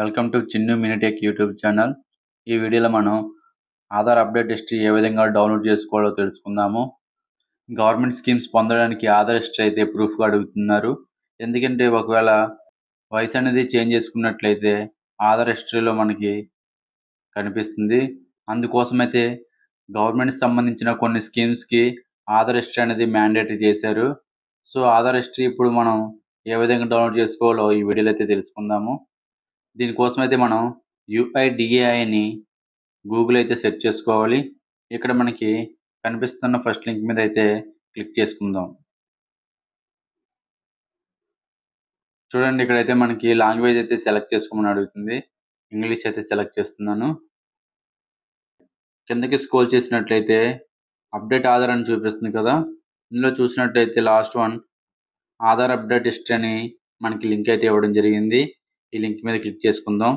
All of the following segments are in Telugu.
Welcome to Chinnu Minitech YouTube channel. ఈ వీడియోలో మనం ఆధార్ అప్డేట్ హిస్టరీ ఏ విధంగా డౌన్లోడ్ చేసుకోవాలో తెలుసుకుందాము. గవర్నమెంట్ స్కీమ్స్ పొందడానికి ఆధార్ హిస్టరీ అయితే ప్రూఫ్గా అడుగుతున్నారు. ఎందుకంటే ఒకవేళ వయసు అనేది చేంజ్ చేసుకున్నట్లయితే ఆధార్ హిస్టరీలో మనకి కనిపిస్తుంది. అందుకోసమైతే గవర్నమెంట్ సంబంధించిన కొన్ని స్కీమ్స్కి ఆధార్ హిస్టరీ అనేది మ్యాండేటరీ చేశారు. సో ఆధార్ హిస్టరీ ఇప్పుడు మనం ఏ విధంగా డౌన్లోడ్ చేసుకోవాలో ఈ వీడియోలో అయితే తెలుసుకుందాము. దీనికోసం అయితే మనం యుఐడిఏఐని గూగుల్ అయితే సెర్చ్ చేసుకోవాలి. ఇక్కడ మనకి కనిపిస్తున్న ఫస్ట్ లింక్ మీద అయితే క్లిక్ చేసుకుందాం. చూడండి ఇక్కడైతే మనకి లాంగ్వేజ్ అయితే సెలెక్ట్ చేసుకోమని అడుగుతుంది. ఇంగ్లీష్ అయితే సెలెక్ట్ చేస్తున్నాను. కిందకి స్క్రోల్ చేసినట్లయితే అప్డేట్ ఆధార్ అని చూపిస్తుంది కదా. ఇందులో చూసినట్లయితే last one Aadhaar update history అని మనకి లింక్ అయితే ఇవ్వడం జరిగింది. ఈ లింక్ మీద క్లిక్ చేసుకుందాం.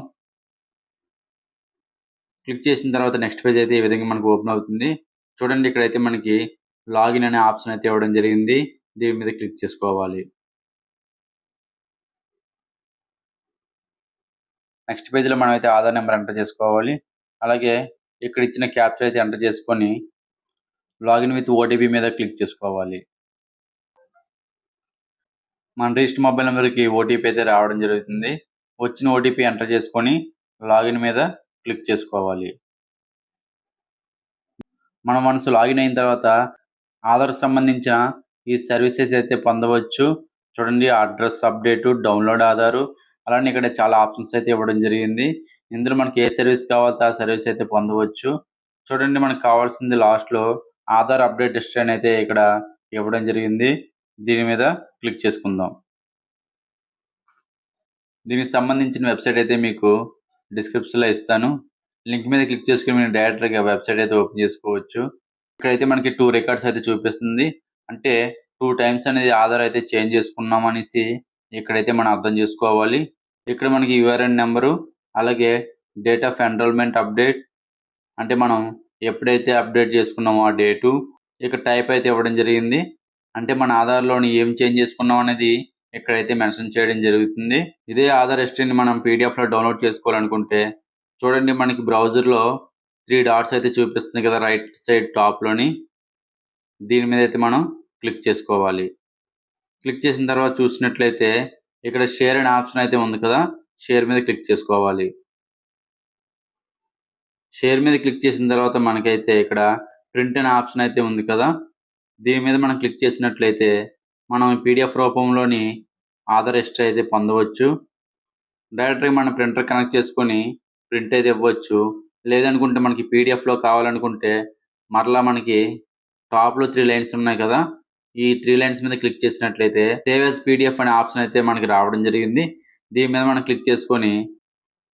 క్లిక్ చేసిన తర్వాత నెక్స్ట్ పేజ్ అయితే ఈ విధంగా మనకు ఓపెన్ అవుతుంది. చూడండి ఇక్కడైతే మనకి లాగిన్ అనే ఆప్షన్ అయితే ఇవ్వడం జరిగింది. దీని మీద క్లిక్ చేసుకోవాలి. నెక్స్ట్ పేజ్లో మనం అయితే ఆధార్ నెంబర్ ఎంటర్ చేసుకోవాలి. అలాగే ఇక్కడ ఇచ్చిన క్యాప్చర్ అయితే ఎంటర్ చేసుకొని లాగిన్ విత్ ఓటీపీ మీద క్లిక్ చేసుకోవాలి. మన రిజిస్టర్ మొబైల్ నెంబర్కి ఓటీపీ అయితే రావడం జరుగుతుంది. వచ్చిన ఓటీపీ ఎంటర్ చేసుకొని లాగిన్ మీద క్లిక్ చేసుకోవాలి. మన మనసు లాగిన్ అయిన తర్వాత ఆధార్ సంబంధించిన ఈ సర్వీసెస్ అయితే పొందవచ్చు. చూడండి అడ్రస్ అప్డేటు డౌన్లోడ్ ఆధారు అలానే ఇక్కడ చాలా ఆప్షన్స్ అయితే ఇవ్వడం జరిగింది. ఇందులో మనకి ఏ సర్వీస్ కావాలో ఆ సర్వీస్ అయితే పొందవచ్చు. చూడండి మనకు కావాల్సింది లాస్ట్లో ఆధార్ అప్డేట్ హిస్టరీ అని అయితే ఇక్కడ ఇవ్వడం జరిగింది. దీని మీద క్లిక్ చేసుకుందాం. దీనికి సంబంధించిన వెబ్సైట్ అయితే మీకు డిస్క్రిప్షన్లో ఇస్తాను. లింక్ మీద క్లిక్ చేసుకుని మీరు డైరెక్ట్గా వెబ్సైట్ అయితే ఓపెన్ చేసుకోవచ్చు. ఇక్కడైతే మనకి టూ రికార్డ్స్ అయితే చూపిస్తుంది. అంటే టూ టైమ్స్ అనేది ఆధార్ అయితే చేంజ్ చేసుకున్నాం అనేసి ఇక్కడైతే మనం అర్థం చేసుకోవాలి. ఇక్కడ మనకి యూఆర్ఎన్ నెంబరు అలాగే డేట్ ఆఫ్ ఎన్రోల్మెంట్ అప్డేట్ అంటే మనం ఎప్పుడైతే అప్డేట్ చేసుకున్నామో ఆ డేటు ఇక్కడ టైప్ అయితే ఇవ్వడం జరిగింది. అంటే మన ఆధార్లోని ఏం చేంజ్ చేసుకున్నాం అనేది ఇక్కడైతే మెన్షన్ చేయడం జరుగుతుంది. ఇదే ఆధార్ హిస్టరీని మనం పీడిఎఫ్లో డౌన్లోడ్ చేసుకోవాలనుకుంటే చూడండి మనకి బ్రౌజర్లో త్రీ డాట్స్ అయితే చూపిస్తుంది కదా రైట్ సైడ్ టాప్లోని దీని మీద అయితే మనం క్లిక్ చేసుకోవాలి. క్లిక్ చేసిన తర్వాత చూసినట్లయితే ఇక్కడ షేర్ అనే ఆప్షన్ అయితే ఉంది కదా షేర్ మీద క్లిక్ చేసుకోవాలి. షేర్ మీద క్లిక్ చేసిన తర్వాత మనకైతే ఇక్కడ ప్రింట్ అనే ఆప్షన్ అయితే ఉంది కదా దీని మీద మనం క్లిక్ చేసినట్లయితే మనం పీడిఎఫ్ రూపంలోని ఆధార్ హిస్టరీ అయితే పొందవచ్చు. డైరెక్ట్గా మనం ప్రింటర్ కనెక్ట్ చేసుకొని ప్రింట్ అయితే ఇవ్వచ్చు. లేదనుకుంటే మనకి పీడిఎఫ్లో కావాలనుకుంటే మరలా మనకి టాప్లో త్రీ లైన్స్ ఉన్నాయి కదా ఈ త్రీ లైన్స్ మీద క్లిక్ చేసినట్లయితే సేవ్ ఎస్ పీడిఎఫ్ అనే ఆప్షన్ అయితే మనకి రావడం జరిగింది. దీని మీద మనం క్లిక్ చేసుకొని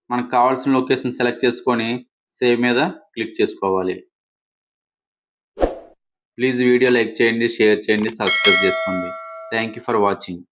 మనకు కావాల్సిన లొకేషన్ సెలెక్ట్ చేసుకొని సేవ్ మీద క్లిక్ చేసుకోవాలి. ప్లీజ్ వీడియో లైక్ చేయండి షేర్ చేయండి సబ్స్క్రైబ్ చేసుకోండి. Thank you for watching.